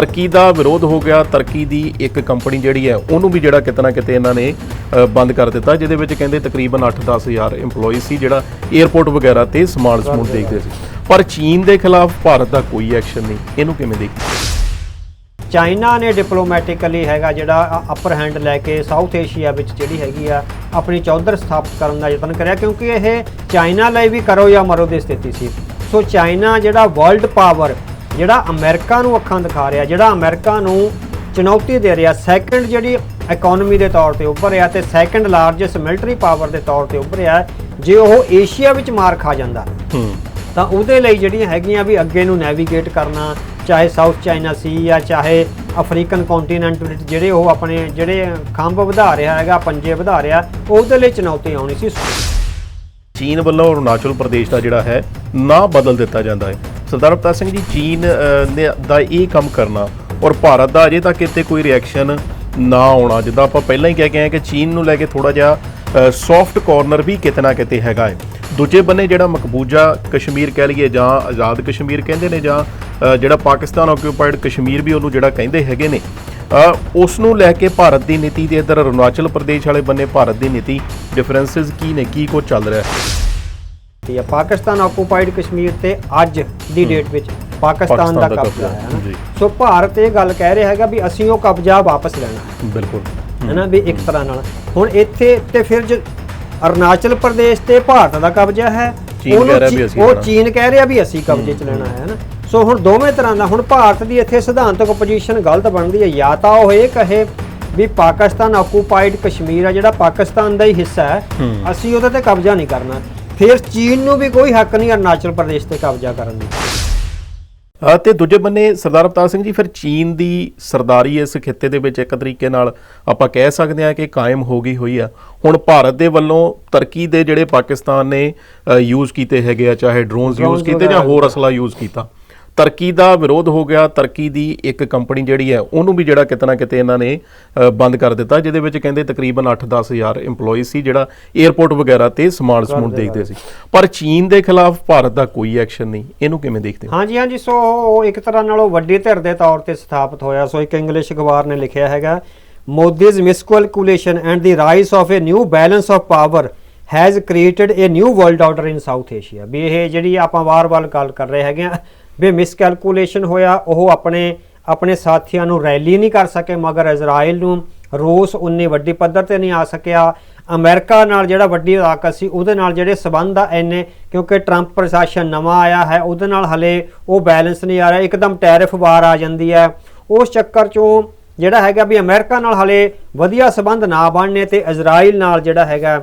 ਤਰੱਕੀ ਦਾ ਵਿਰੋਧ ਹੋ ਗਿਆ। ਤਰੱਕੀ ਦੀ ਇੱਕ ਕੰਪਨੀ ਜਿਹੜੀ ਹੈ ਉਹਨੂੰ ਵੀ ਜਿਹੜਾ ਕਿਤੇ ਨਾ ਕਿਤੇ ਇਹਨਾਂ ਨੇ ਬੰਦ ਕਰ ਦਿੱਤਾ ਜਿਹਦੇ ਵਿੱਚ ਕਹਿੰਦੇ ਤਕਰੀਬਨ 8-10 ਹਜ਼ਾਰ EMPLOYEE ਸੀ ਜਿਹੜਾ 에어ਪੋਰਟ ਵਗੈਰਾ ਤੇ ਸਮਾਨ ਸਮੂਨ ਦੇਖਦੇ ਸੀ। ਪਰ ਚੀਨ ਦੇ ਖਿਲਾਫ ਭਾਰਤ ਦਾ ਕੋਈ ਐਕਸ਼ਨ ਨਹੀਂ। ਇਹਨੂੰ ਕਿਵੇਂ ਦੇਖਦੇ ਚਾਈਨਾ ਨੇ ਡਿਪਲੋਮੈਟਿਕਲੀ ਹੈਗਾ ਜਿਹੜਾ ਅਪਰ ਹੈਂਡ ਲੈ ਕੇ ਸਾਊਥ ਏਸ਼ੀਆ ਵਿੱਚ ਜਿਹੜੀ ਹੈਗੀ ਆ ਆਪਣੀ ਚੌਧਰ ਸਥਾਪਿਤ ਕਰਨ ਦਾ ਯਤਨ ਕਰਿਆ ਕਿਉਂਕਿ ਇਹ ਚਾਈਨਾ ਲਈ ਵੀ ਕਰੋ ਜਾਂ ਮਰੋ ਦੀ ਸਥਿਤੀ ਸੀ। ਸੋ ਚਾਈਨਾ ਜਿਹੜਾ ਵਰਲਡ ਪਾਵਰ ਜਿਹੜਾ ਅਮਰੀਕਾ ਨੂੰ ਅੱਖਾਂ ਦਿਖਾ ਰਿਹਾ ਜਿਹੜਾ ਅਮਰੀਕਾ ਨੂੰ ਚੁਣੌਤੀ ਦੇ ਰਿਹਾ ਸੈਕੰਡ ਜਿਹੜੀ ਇਕਨੋਮੀ ਦੇ ਤੌਰ ਤੇ ਉੱਭਰ ਰਿਹਾ ਤੇ ਸੈਕੰਡ ਲਾਰਜੈਸਟ ਮਿਲਟਰੀ ਪਾਵਰ ਦੇ ਤੌਰ ਤੇ ਉੱਭਰਿਆ ਜੇ ਉਹ ਏਸ਼ੀਆ ਵਿੱਚ ਮਾਰ ਖਾ ਜਾਂਦਾ ਤਾਂ ਉਹਦੇ ਲਈ ਜਿਹੜੀਆਂ ਹੈਗੀਆਂ ਵੀ ਅੱਗੇ ਨੂੰ ਨੈਵੀਗੇਟ ਕਰਨਾ ਚਾਹੇ ਸਾਊਥ ਚਾਈਨਾ ਸੀ ਜਾਂ ਚਾਹੇ ਅਫਰੀਕਨ ਕੰਟੀਨੈਂਟ ਵਿੱਚ ਜਿਹੜੇ ਉਹ ਆਪਣੇ ਜਿਹੜੇ ਖੰਭ ਵਧਾ ਰਿਹਾ ਹੈਗਾ ਪੰਜੇ ਵਧਾ ਰਿਹਾ ਉਹਦੇ ਲਈ ਚੁਣੌਤੀ ਆਉਣੀ ਸੀ। ਚੀਨ ਵੱਲੋਂ ਅਰੁਣਾਚਲ ਪ੍ਰਦੇਸ਼ ਦਾ ਜਿਹੜਾ ਹੈ ਨਾਂ ਬਦਲ ਦਿੱਤਾ ਜਾਂਦਾ ਹੈ। ਸਰਦਾਰ ਅਵਤਾਰ ਸਿੰਘ ਜੀ, ਚੀਨ ਨੇ ਦਾ ਇਹ ਕੰਮ ਕਰਨਾ ਔਰ ਭਾਰਤ ਦਾ ਅਜੇ ਤੱਕ ਇੱਥੇ ਕੋਈ ਰਿਐਕਸ਼ਨ ਨਾ ਆਉਣਾ। ਜਿੱਦਾਂ ਆਪਾਂ ਪਹਿਲਾਂ ਹੀ ਕਹਿ ਕੇ ਆਏ ਕਿ ਚੀਨ ਨੂੰ ਲੈ ਕੇ ਥੋੜਾ ਜਿਹਾ ਸੌਫਟ ਕਾਰਨਰ ਵੀ ਕਿਤੇ ਨਾ ਕਿਤੇ ਹੈਗਾ ਹੈ। ਦੂਜੇ ਬੰਨੇ ਜਿਹੜਾ ਮਕਬੂਜਾ ਕਸ਼ਮੀਰ ਕਹਿ ਲਈਏ ਜਾਂ ਆਜ਼ਾਦ ਕਸ਼ਮੀਰ ਕਹਿੰਦੇ ਨੇ ਜਾਂ ਜਿਹੜਾ ਪਾਕਿਸਤਾਨ ਆਕਿਊਪਾਈਡ ਕਸ਼ਮੀਰ ਵੀ ਉਹਨੂੰ ਜਿਹੜਾ ਕਹਿੰਦੇ ਹੈਗੇ ਨੇ ਉਸ ਨੂੰ ਲੈ ਕੇ ਭਾਰਤ ਦੀ ਨੀਤੀ ਦੇ ਇੱਧਰ ਅਰੁਣਾਚਲ ਪ੍ਰਦੇਸ਼ ਵਾਲੇ ਬੰਨੇ ਭਾਰਤ ਦੀ ਨੀਤੀ ਡਿਫਰੈਂਸਸ ਕੀ ਨੇ, ਕੀ ਕੁਝ ਚੱਲ ਰਿਹਾ ਹੈ। ਠੀਕ ਹੈ। ਪਾਕਿਸਤਾਨ ਆਕੂਪਾਈਡ ਕਸ਼ਮੀਰ ਤੇ ਅੱਜ ਦੀ ਡੇਟ ਵਿੱਚ ਪਾਕਿਸਤਾਨ ਦਾ ਕਬਜ਼ਾ ਹੈ ਨਾ। ਸੋ ਭਾਰਤ ਇਹ ਗੱਲ ਕਹਿ ਰਿਹਾ ਹੈਗਾ ਵੀ ਅਸੀਂ ਉਹ ਕਬਜ਼ਾ ਵਾਪਸ ਲੈਣਾ ਹੈ। ਬਿਲਕੁਲ। ਹੈ ਨਾ ਵੀ ਇੱਕ ਤਰ੍ਹਾਂ ਨਾਲ। ਹੁਣ ਇੱਥੇ ਤੇ ਫਿਰ ਜ ਅਰੁਣਾਚਲ ਪ੍ਰਦੇਸ਼ ਤੇ ਭਾਰਤ ਦਾ ਕਬਜ਼ਾ ਹੈ। ਉਹ। ਚੀਨ ਕਹਿ ਰਿਹਾ ਵੀ ਅਸੀਂ ਕਬਜ਼ੇ ਚ ਲੈਣਾ ਹੈ। ਨਾ। ਸੋ ਹੁਣ ਦੋਵੇਂ ਤਰ੍ਹਾਂ ਦਾ ਹੁਣ ਭਾਰਤ ਦੀ ਇੱਥੇ ਸਿਧਾਂਤਕ ਪੋਜੀਸ਼ਨ ਗਲਤ ਬਣਦੀ ਹੈ। ਜਾਂ ਤਾਂ ਉਹ ਇਹ ਕਹੇ ਵੀ ਪਾਕਿਸਤਾਨ ਆਕੂਪਾਈਡ ਕਸ਼ਮੀਰ ਆ ਜਿਹੜਾ ਪਾਕਿਸਤਾਨ ਦਾ ਹੀ ਹਿੱਸਾ ਹੂੰ। ਅਸੀਂ ਉਹਦੇ ਤੇ ਕਬਜ਼ਾ ਨਹੀਂ ਕਰਨਾ। ਫਿਰ ਚੀਨ ਨੂੰ ਵੀ ਕੋਈ ਹੱਕ ਨਹੀਂ ਅਰੁਣਾਚਲ ਪ੍ਰਦੇਸ਼ ਤੇ ਕਬਜ਼ਾ ਕਰਨ ਦੀ। ਅ, ਤੇ ਦੂਜੇ ਬੰਨੇ ਸਰਦਾਰ ਅਵਤਾਰ ਸਿੰਘ ਜੀ ਫਿਰ ਚੀਨ ਦੀ ਸਰਦਾਰੀ ਇਸ ਖਿੱਤੇ ਦੇ ਵਿੱਚ ਇੱਕ ਤਰੀਕੇ ਨਾਲ ਆਪਾਂ ਕਹਿ ਸਕਦੇ ਹਾਂ ਕਿ ਕਾਇਮ ਹੋ ਗਈ ਹੋਈ ਆ। ਹੁਣ ਭਾਰਤ ਦੇ ਵੱਲੋਂ ਤਰੱਕੀ ਦੇ ਜਿਹੜੇ ਪਾਕਿਸਤਾਨ ਨੇ ਯੂਜ਼ ਕੀਤੇ ਹੈਗੇ ਆ ਚਾਹੇ ਡਰੋਨਸ ਯੂਜ਼ ਕੀਤੇ ਜਾਂ ਹੋਰ ਅਸਲਾ ਯੂਜ਼ ਕੀਤਾ। ਤਰੱਕੀ ਦਾ ਵਿਰੋਧ ਹੋ ਗਿਆ ਤਰੱਕੀ ਦੀ ਇੱਕ ਕੰਪਨੀ ਜਿਹੜੀ ਹੈ ਉਹਨੂੰ ਵੀ ਜਿਹੜਾ ਕਿਤੇ ਨਾ ਕਿਤੇ ਇਹਨਾਂ ਨੇ ਬੰਦ ਕਰ ਦਿੱਤਾ ਜਿਹਦੇ ਵਿੱਚ ਕਹਿੰਦੇ ਤਕਰੀਬਨ 8-10 ਹਜ਼ਾਰ EMPLOYEE ਸੀ ਜਿਹੜਾ 에어ਪੋਰਟ ਵਗੈਰਾ ਤੇ ਸਮਾਨ ਸਮੂਨ ਦੇਖਦੇ ਸੀ। ਪਰ ਚੀਨ ਦੇ ਖਿਲਾਫ ਭਾਰਤ ਦਾ ਕੋਈ ਐਕਸ਼ਨ ਨਹੀਂ। ਇਹਨੂੰ ਕਿਵੇਂ ਦੇਖਦੇ ਹੋ? ਹਾਂਜੀ ਹਾਂਜੀ ਸੋ ਉਹ ਇੱਕ ਤਰ੍ਹਾਂ ਨਾਲ ਉਹ ਵੱਡੀ ਧਿਰ ਦੇ ਤੌਰ ਤੇ ਸਥਾਪਿਤ ਹੋਇਆ। ਸੋ ਇੱਕ ਇੰਗਲਿਸ਼ ਅਖਬਾਰ ਨੇ ਲਿਖਿਆ ਹੈਗਾ Modi's miscalculation and the rise of a new balance of power has created a new world order in South Asia ਵੀ ਇਹ ਜਿਹੜੀ ਆਪਾਂ ਵਾਰ-ਵਾਰ ਗੱਲ ਕਰ ਰਹੇ ਹੈਗੇ ਆ, ਵੀ ਮਿਸਕੈਲਕੂਲੇਸ਼ਨ ਹੋਇਆ, ਉਹ ਆਪਣੇ ਆਪਣੇ ਸਾਥੀਆਂ ਨੂੰ ਰੈਲੀ ਨਹੀਂ ਕਰ ਸਕੇ, ਮਗਰ ਇਜ਼ਰਾਈਲ ਨੂੰ ਰੂਸ ਉਨੀ ਵੱਡੀ ਪੱਧਰ ਤੇ ਨਹੀਂ ਆ ਸਕਿਆ। ਅਮਰੀਕਾ ਨਾਲ ਜਿਹੜਾ ਵੱਡੀ ਤਾਕਤ ਸੀ, ਉਹਦੇ ਨਾਲ ਜਿਹੜੇ ਸਬੰਧ ਆ ਇੰਨੇ, ਕਿਉਂਕਿ ਟਰੰਪ ਪ੍ਰਸ਼ਾਸਨ ਨਵਾਂ ਆਇਆ ਹੈ, ਉਹਦੇ ਨਾਲ ਹਲੇ ਉਹ ਬੈਲੈਂਸ ਨਹੀਂ ਆ ਰਿਹਾ, ਇੱਕਦਮ ਟੈਰਿਫ ਵਾਰ ਆ ਜਾਂਦੀ ਹੈ। ਉਸ ਚੱਕਰ ਚੋਂ ਜਿਹੜਾ ਹੈਗਾ ਵੀ ਅਮਰੀਕਾ ਨਾਲ ਹਲੇ ਵਧੀਆ ਸਬੰਧ ਨਾ ਬਣਨੇ ਤੇ ਇਜ਼ਰਾਈਲ ਨਾਲ ਜਿਹੜਾ ਹੈਗਾ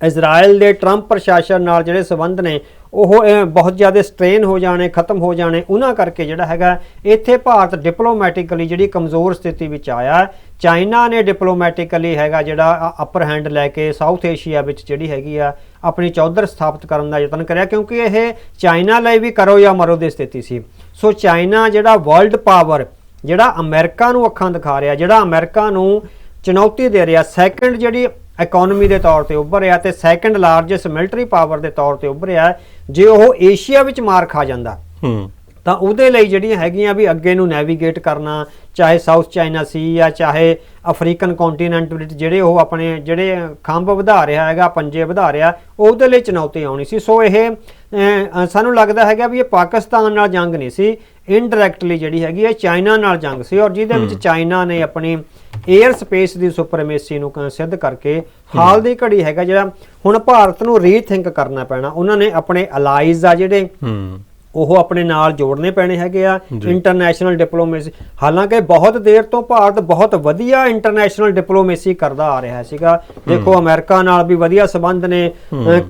ਇਜ਼ਰਾਈਲ ਦੇ ਟਰੰਪ ਪ੍ਰਸ਼ਾਸਨ ਨਾਲ ਜਿਹੜੇ ਸਬੰਧ ਨੇ ਉਹ ਅਹ, ਬਹੁਤ ਜ਼ਿਆਦਾ ਸਟ੍ਰੇਨ ਹੋ ਜਾਣੇ ਖਤਮ ਹੋ ਜਾਣੇ ਉਹਨਾਂ ਕਰਕੇ ਜਿਹੜਾ ਹੈਗਾ ਇੱਥੇ ਭਾਰਤ ਡਿਪਲੋਮੈਟਿਕਲੀ ਜਿਹੜੀ ਕਮਜ਼ੋਰ ਸਥਿਤੀ ਵਿੱਚ ਆਇਆ ਚਾਈਨਾ ਨੇ ਡਿਪਲੋਮੈਟਿਕਲੀ ਹੈਗਾ ਜਿਹੜਾ ਅਪਰ ਹੈਂਡ ਲੈ ਕੇ ਸਾਊਥ ਏਸ਼ੀਆ ਵਿੱਚ ਜਿਹੜੀ ਹੈਗੀ ਆ ਆਪਣੀ ਚੌਧਰ ਸਥਾਪਿਤ ਕਰਨ ਦਾ ਯਤਨ ਕਰਿਆ ਕਿਉਂਕਿ ਇਹ ਚਾਈਨਾ ਲਈ ਵੀ ਕਰੋ ਜਾਂ ਮਰੋ ਦੀ ਸਥਿਤੀ ਸੀ। ਸੋ ਚਾਈਨਾ ਜਿਹੜਾ ਵਰਲਡ ਪਾਵਰ ਜਿਹੜਾ ਅਮਰੀਕਾ ਨੂੰ ਅੱਖਾਂ ਦਿਖਾ ਰਿਹਾ ਜਿਹੜਾ ਅਮਰੀਕਾ ਨੂੰ ਚੁਣੌਤੀ ਦੇ ਰਿਹਾ ਸੈਕੰਡ ਜਿਹੜੀ ਇਕਨੋਮੀ ਦੇ ਤੌਰ ਤੇ ਉੱਭਰ ਰਿਹਾ ਤੇ ਸੈਕੰਡ ਲਾਰਜੈਸਟ ਮਿਲਟਰੀ ਪਾਵਰ ਦੇ ਤੌਰ ਤੇ ਉੱਭਰ ਰਿਹਾ ਜੇ ਉਹ ਏਸ਼ੀਆ ਵਿੱਚ ਮਾਰ ਖਾ ਜਾਂਦਾ ਹੂੰ। ਤਾਂ ਉਹਦੇ ਲਈ ਜਿਹੜੀਆਂ ਹੈਗੀਆਂ ਵੀ ਅੱਗੇ ਨੂੰ ਨੈਵੀਗੇਟ ਕਰਨਾ ਚਾਹੇ ਸਾਊਥ ਚਾਈਨਾ ਸੀ ਜਾਂ ਚਾਹੇ ਅਫਰੀਕਨ ਕੰਟੀਨੈਂਟ ਵਿੱਚ ਜਿਹੜੇ ਉਹ ਆਪਣੇ ਜਿਹੜੇ ਖੰਭ ਵਧਾ ਰਿਹਾ ਹੈਗਾ ਪੰਜੇ ਵਧਾ ਰਿਹਾ ਉਹਦੇ ਲਈ ਚੁਣੌਤੀ ਆਉਣੀ ਸੀ। ਸੋ ਇਹ ਸਾਨੂੰ ਲੱਗਦਾ ਹੈਗਾ ਵੀ ਇਹ ਪਾਕਿਸਤਾਨ ਨਾਲ ਜੰਗ ਨਹੀਂ ਸੀ ਇਨਡਾਇਰੈਕਟਲੀ ਜਿਹੜੀ ਹੈਗੀ ਇਹ ਚਾਈਨਾ ਨਾਲ ਜੰਗ ਸੀ ਔਰ ਜਿਹਦੇ ਵਿੱਚ ਚਾਈਨਾ ਨੇ ਆਪਣੀ 에ਅਰ ਸਪੇਸ ਦੀ ਸੁਪਰਮੇਸੀ ਨੂੰ ਸਿੱਧ ਕਰਕੇ ਹਾਲ ਦੀ ਘੜੀ ਹੈਗਾ ਜਿਹੜਾ ਹੁਣ ਭਾਰਤ ਨੂੰ ਰੀਥਿੰਕ ਕਰਨਾ ਪੈਣਾ। ਉਹਨਾਂ ਨੇ ਆਪਣੇ ਅਲਾਈਜ਼ ਆ ਜਿਹੜੇ ਉਹ ਆਪਣੇ ਨਾਲ ਜੋੜਨੇ ਪੈਣੇ ਹੈਗੇ ਆ। ਇੰਟਰਨੈਸ਼ਨਲ ਡਿਪਲੋਮੇਸੀ ਹਾਲਾਂਕਿ ਬਹੁਤ ਦੇਰ ਤੋਂ ਭਾਰਤ ਬਹੁਤ ਵਧੀਆ ਇੰਟਰਨੈਸ਼ਨਲ ਡਿਪਲੋਮੇਸੀ ਕਰਦਾ ਆ ਰਿਹਾ ਸੀਗਾ। ਦੇਖੋ ਅਮਰੀਕਾ ਨਾਲ ਵੀ ਵਧੀਆ ਸਬੰਧ ਨੇ।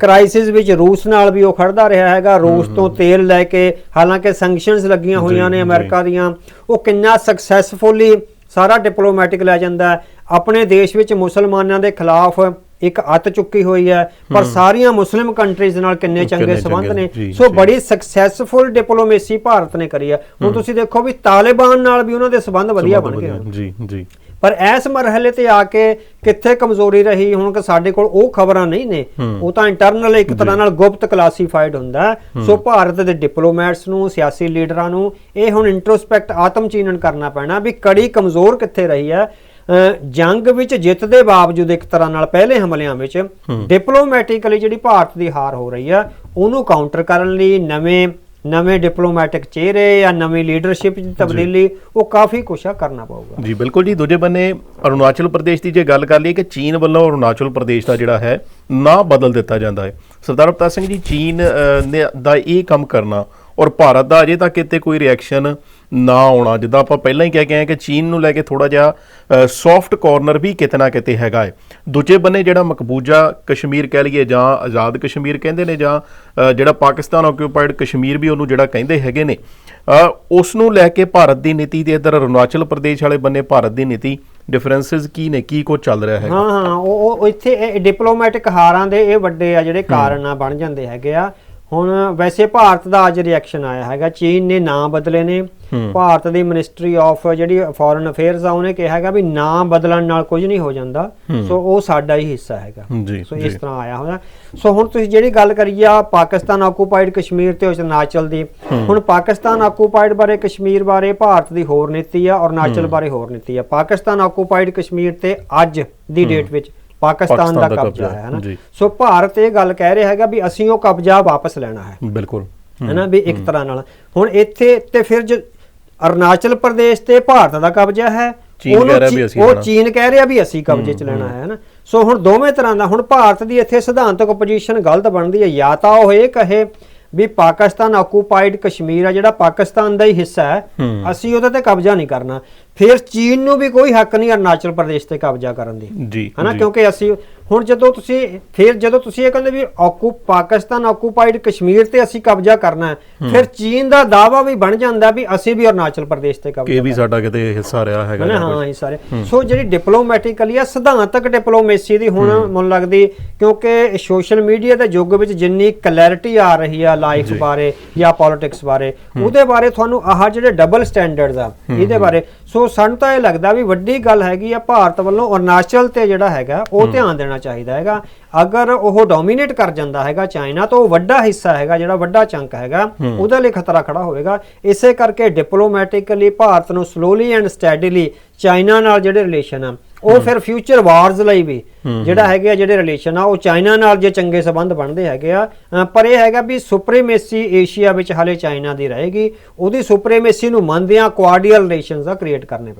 ਕ੍ਰਾਈਸਿਸ ਵਿੱਚ ਰੂਸ ਨਾਲ ਵੀ ਉਹ ਖੜਦਾ ਰਿਹਾ ਹੈਗਾ। ਰੂਸ ਤੋਂ ਤੇਲ ਲੈ ਕੇ ਹਾਲਾਂਕਿ ਸੈਂਕਸ਼ਨਸ ਲੱਗੀਆਂ ਹੋਈਆਂ ਨੇ। ਅਮਰੀਕਾ ਦੀਆਂ। ਉਹ ਕਿੰਨਾ ਸਕਸੈਸਫੁਲੀ ਸਾਰਾ ਡਿਪਲੋਮੈਟਿਕ ਲੈ ਜਾਂਦਾ। ਆਪਣੇ ਦੇਸ਼ ਵਿੱਚ ਮੁਸਲਮਾਨਾਂ ਦੇ ਖਿਲਾਫ ਇੱਕ ਅੱਤ ਚੁੱਕੀ ਹੋਈ ਹੈ। ਪਰ ਸਾਰੀਆਂ ਮੁਸਲਿਮ ਕੰਟਰੀਜ਼ ਨਾਲ ਕਿੰਨੇ ਚੰਗੇ ਸਬੰਧ ਨੇ। ਸੋ। ਬੜੀ ਸਕਸੈਸਫੁਲ ਡਿਪਲੋਮੇਸੀ ਭਾਰਤ ਨੇ ਕਰੀ ਹੈ। ਹੁਣ ਤੁਸੀਂ ਦੇਖੋ ਵੀ ਤਾਲਿਬਾਨ ਨਾਲ ਵੀ ਉਹਨਾਂ ਦੇ ਸਬੰਧ ਵਧੀਆ ਬਣ ਗਏ। ਜੀ ਜੀ। ਪਰ ਇਸ ਮਰਹਲੇ ਤੇ ਆ ਕੇ ਕਿੱਥੇ ਕਮਜ਼ੋਰੀ ਰਹੀ ਹੁਣ ਕਿ ਸਾਡੇ ਕੋਲ ਉਹ ਖਬਰਾਂ ਨਹੀਂ ਨੇ ਉਹ ਤਾਂ ਇੰਟਰਨਲ ਇੱਕ ਤਰ੍ਹਾਂ ਨਾਲ ਗੁਪਤ ਕਲਾਸੀਫਾਈਡ ਹੁੰਦਾ। ਸੋ ਭਾਰਤ ਦੇ ਡਿਪਲੋਮੈਟਸ ਨੂੰ ਸਿਆਸੀ ਲੀਡਰਾਂ ਨੂੰ ਇਹ ਹੁਣ ਇੰਟਰੋਸਪੈਕਟ ਆਤਮ ਚੀਨਨ ਕਰਨਾ ਪੈਣਾ ਵੀ ਕੜੀ ਕਮਜ਼ੋਰ ਕਿੱਥੇ ਰਹੀ ਹੈ। ਜੰਗ ਵਿੱਚ ਜਿੱਤ ਦੇ ਬਾਵਜੂਦ ਇੱਕ ਤਰ੍ਹਾਂ ਨਾਲ ਪਹਿਲੇ ਹਮਲਿਆਂ ਵਿੱਚ ਡਿਪਲੋਮੈਟਿਕਲੀ ਜਿਹੜੀ ਭਾਰਤ ਦੀ ਹਾਰ ਹੋ ਰਹੀ ਹੈ ਉਹਨੂੰ ਕਾਊਂਟਰ ਕਰਨ ਲਈ ਨਵੇਂ ਨਵੇਂ ਡਿਪਲੋਮੈਟਿਕ ਚਿਹਰੇ ਜਾਂ ਨਵੀਂ ਲੀਡਰਸ਼ਿਪ ਦੀ ਤਬਦੀਲੀ ਉਹ ਕਾਫੀ ਆ ਕਰਨਾ ਪਊਗਾ। ਜੀ ਬਿਲਕੁਲ ਜੀ। ਦੂਜੇ ਬੰਨੇ ਅਰੁਣਾਚਲ ਪ੍ਰਦੇਸ਼ ਦੀ ਜੇ ਗੱਲ ਕਰ ਲਈਏ ਕਿ ਚੀਨ ਵੱਲੋਂ ਅਰੁਣਾਚਲ ਪ੍ਰਦੇਸ਼ ਦਾ ਜਿਹੜਾ ਹੈ ਨਾਂ ਬਦਲ ਦਿੱਤਾ ਜਾਂਦਾ ਹੈ। ਸਰਦਾਰ ਅਵਤਾਰ ਸਿੰਘ ਜੀ ਚੀਨ ਦਾ ਇਹ ਕੰਮ ਕਰਨਾ ਔਰ ਭਾਰਤ ਦਾ ਅਜੇ ਤੱਕ ਇੱਥੇ ਕੋਈ ਰਿਐਕਸ਼ਨ ਨਾ ਆਉਣਾ। ਜਿੱਦਾਂ ਆਪਾਂ ਪਹਿਲਾਂ ਹੀ ਕਹਿ ਕੇ ਆਏ ਕਿ ਚੀਨ ਨੂੰ ਲੈ ਕੇ ਥੋੜਾ ਜਿਹਾ ਸੌਫਟ ਕਾਰਨਰ ਵੀ ਕਿਤੇ ਨਾ ਕਿਤੇ ਹੈਗਾ ਹੈ ਦੂਜੇ ਬੰਨੇ ਜਿਹੜਾ ਮਕਬੂਜਾ ਕਸ਼ਮੀਰ ਕਹਿ ਲਈਏ ਜਾਂ ਆਜ਼ਾਦ ਕਸ਼ਮੀਰ ਕਹਿੰਦੇ ਨੇ ਜਾਂ ਜਿਹੜਾ ਪਾਕਿਸਤਾਨ ਆਕਿਊਪਾਈਡ ਕਸ਼ਮੀਰ ਵੀ ਉਹਨੂੰ ਜਿਹੜਾ ਕਹਿੰਦੇ ਹੈਗੇ ਨੇ ਉਸ ਨੂੰ ਲੈ ਕੇ ਭਾਰਤ ਦੀ ਨੀਤੀ ਤੇ ਇਧਰ ਅਰੁਣਾਚਲ ਪ੍ਰਦੇਸ਼ ਵਾਲੇ ਬੰਨੇ ਭਾਰਤ ਦੀ ਨੀਤੀ ਡਿਫਰੈਂਸਸ ਕੀ ਨੇ, ਕੀ ਕੁਝ ਚੱਲ ਰਿਹਾ ਹੈ ਹਾਂ ਹਾਂ, ਉਹ, ਉਹ- ਉਹ ਇੱਥੇ ਡਿਪਲੋਮੈਟਿਕ ਹਾਰਾਂ ਦੇ ਇਹ ਵੱਡੇ ਆ ਜਿਹੜੇ ਕਾਰਨ ਆ, ਬਣ ਜਾਂਦੇ ਹੈਗੇ ਆ। ਹੁਣ ਵੈਸੇ ਭਾਰਤ ਦਾ ਅੱਜ ਰਿਐਕਸ਼ਨ ਆਇਆ ਹੈਗਾ ਚੀਨ ਨੇ ਨਾਂ ਬਦਲੇ ਨੇ। ਭਾਰਤ ਦੀ ਮਿਨਿਸਟਰੀ ਆਫ ਜਿਹੜੀ ਫੋਰਨ ਅਫੇਅਰਸ ਆ ਉਹਨੇ ਕਿਹਾ ਹੈਗਾ ਵੀ ਨਾਂ ਬਦਲਣ ਨਾਲ ਕੁਝ ਨਹੀਂ ਹੋ ਜਾਂਦਾ। ਸੋ ਉਹ ਸਾਡਾ ਹੀ ਹਿੱਸਾ ਹੈਗਾ। ਸੋ ਇਸ ਤਰ੍ਹਾਂ ਆਇਆ ਹੋਇਆ। ਸੋ ਹੁਣ ਤੁਸੀਂ ਜਿਹੜੀ ਗੱਲ ਕਰੀ ਆ ਪਾਕਿਸਤਾਨ ਆਕੂਪਾਈਡ ਕਸ਼ਮੀਰ ਤੇ ਅਰੁਣਾਚਲ ਦੀ। ਹੁਣ ਪਾਕਿਸਤਾਨ ਆਕੂਪਾਈਡ ਬਾਰੇ ਕਸ਼ਮੀਰ ਬਾਰੇ ਭਾਰਤ ਦੀ ਹੋਰ ਨੀਤੀ ਆ ਅਰੁਣਾਚਲ ਬਾਰੇ ਹੋਰ ਨੀਤੀ ਆ। ਪਾਕਿਸਤਾਨ ਆਕੂਪਾਈਡ ਕਸ਼ਮੀਰ ਤੇ ਅੱਜ ਦੀ ਡੇਟ ਵਿੱਚ ਪਾਕਿਸਤਾਨ ਦਾ ਕਬਜ਼ਾ ਹੈ ਹਨਾ। ਸੋ ਭਾਰਤ ਇਹ ਗੱਲ ਕਹਿ ਰਿਹਾ ਹੈਗਾ ਵੀ ਅਸੀਂ ਉਹ ਕਬਜ਼ਾ ਵਾਪਸ ਲੈਣਾ ਹੈ। ਬਿਲਕੁਲ। ਹੈਨਾ ਵੀ ਇੱਕ ਤਰ੍ਹਾਂ ਨਾਲ। ਹੁਣ ਇੱਥੇ ਤੇ ਫਿਰ ਜ ਅਰੁਣਾਚਲ ਪ੍ਰਦੇਸ਼ ਤੇ ਭਾਰਤ ਦਾ ਕਬਜ਼ਾ ਹੈ। ਚੀਨ ਉਹਨੂੰ ਕਹਿ ਰਿਹਾ ਚੀ- ਵੀ ਅਸੀਂ ਉਹ। ਚੀਨ ਕਹਿ ਰਿਹਾ ਵੀ ਅਸੀਂ ਕਬਜ਼ੇ ਚ ਲੈਣਾ ਹੈ। ਨਾ। ਸੋ ਹੁਣ ਦੋਵੇਂ ਤਰ੍ਹਾਂ ਦਾ ਹੁਣ ਭਾਰਤ ਦੀ ਇੱਥੇ ਸਿਧਾਂਤਕ ਪੋਜੀਸ਼ਨ ਗਲਤ ਬਣਦੀ ਹੈ। ਜਾਂ ਤਾਂ ਉਹ ਇਹ ਕਹੇ ਵੀ ਪਾਕਿਸਤਾਨ ਆਕੂਪਾਈਡ ਕਸ਼ਮੀਰ ਆ ਜਿਹੜਾ ਪਾਕਿਸਤਾਨ ਦਾ ਹੀ ਹਿੱਸਾ ਹੈ। ਅਸੀਂ ਉਹਦੇ ਤੇ ਕਬਜ਼ਾ ਨਹੀਂ ਕਰਨਾ। ਫਿਰ ਚੀਨ ਨੂੰ ਵੀ ਕੋਈ ਹੱਕ ਨਹੀਂ ਅਰੁਣਾਚਲ ਪ੍ਰਦੇਸ਼ ਤੇ ਕਬਜ਼ਾ ਕਰਨ ਦੀ। ਜੀ ਹਨਾ। ਕਿਉਂਕਿ ਅਸੀਂ ਹੁਣ ਜਦੋਂ ਤੁਸੀਂ ਫਿਰ ਜਦੋਂ ਤੁਸੀਂ ਇਹ ਕਹਿੰਦੇ ਵੀ ਆਕੂ ਪਾਕਿਸਤਾਨ ਆਕੂਪਾਈਡ ਕਸ਼ਮੀਰ ਤੇ ਅਸੀਂ ਕਬਜ਼ਾ ਕਰਨਾ ਹੈ ਫਿਰ ਚੀਨ ਦਾ ਦਾਵਾ ਵੀ ਬਣ ਜਾਂਦਾ ਵੀ ਅਸੀਂ ਵੀ ਅਰੁਣਾਚਲ ਪ੍ਰਦੇਸ਼ ਤੇ ਕਬਜ਼ਾ ਇਹ ਵੀ ਸਾਡਾ ਕਿਤੇ ਹਿੱਸਾ ਰਿਹਾ ਹੈਗਾ ਹਾਂ ਕੁਛ। ਇਹ ਸਾਰੇ। ਸੋ ਜਿਹੜੀ ਡਿਪਲੋਮੈਟਿਕਲੀ ਆ ਸਿਧਾਂਤਕ ਡਿਪਲੋਮੇਸੀ ਦੀ ਹੁਣ ਮੈਨੂੰ ਲੱਗਦੀ ਕਿਉਂਕਿ ਸੋਸ਼ਲ ਮੀਡੀਆ ਦੇ ਯੁੱਗ ਵਿੱਚ ਜਿੰਨੀ ਕਲੈਰਿਟੀ ਆ ਰਹੀ ਆ ਲਾਈਫ ਬਾਰੇ ਜਾਂ ਪੋਲਿਟਿਕਸ ਬਾਰੇ ਉਹਦੇ ਬਾਰੇ ਤੁਹਾਨੂੰ ਆਹ ਜਿਹੜੇ ਡਬਲ ਸਟੈਂਡਰਡਸ ਆ ਇਹਦੇ ਬਾਰੇ। ਸੋ ਸਾਨੂੰ ਤਾਂ ਇਹ ਲੱਗਦਾ ਵੀ ਵੱਡੀ ਗੱਲ ਹੈਗੀ ਆ ਭਾਰਤ ਵੱਲੋਂ ਅਰੁਣਾਚਲ ਤੇ ਜਿਹੜਾ ਹੈਗਾ ਉਹ ਧਿਆਨ ਦੇਣਾ ਚਾਹੀਦਾ ਹੈਗਾ। ਅਗਰ ਉਹ ਡੋਮੀਨੇਟ ਕਰ ਜਾਂਦਾ ਹੈਗਾ ਚਾਈਨਾ ਤਾਂ ਉਹ ਵੱਡਾ ਹਿੱਸਾ ਹੈਗਾ ਜਿਹੜਾ ਵੱਡਾ ਚੰਕ ਹੈਗਾ ਉਹਦੇ ਲਈ ਖਤਰਾ ਖੜਾ ਹੋਵੇਗਾ। ਇਸੇ ਕਰਕੇ ਡਿਪਲੋਮੈਟਿਕਲੀ ਭਾਰਤ ਨੂੰ ਸਲੋਲੀ ਐਂਡ ਸਟੈਡੀਲੀ ਚਾਈਨਾ ਨਾਲ ਜਿਹੜੇ ਰਿਲੇਸ਼ਨ ਆ ਉਹ ਫਿਰ ਫਿਊਚਰ ਵਾਰਸ ਲਈ ਵੀ ਜਿਹੜਾ ਹੈਗੇ ਆ ਜਿਹੜੇ ਰਿਲੇਸ਼ਨ ਆ ਉਹ ਚਾਈਨਾ ਨਾਲ ਜੇ ਚੰਗੇ ਸਬੰਧ ਬਣਦੇ ਹੈਗੇ ਆ ਪਰ ਇਹ ਹੈਗਾ ਵੀ ਸੁਪਰੀਮੇਸੀ ਏਸ਼ੀਆ ਵਿੱਚ ਹਾਲੇ ਚਾਈਨਾ ਦੀ ਰਹੇਗੀ ਉਹਦੀ ਸੁਪਰੀਮੇਸੀ ਨੂੰ ਮੰਨਦਿਆਂ ਕੁਆਰਡੀਅਲ ਰਿਲੇਸ਼ਨਸ ਆ ਕ੍ਰੀਏਟ ਕਰਨੇ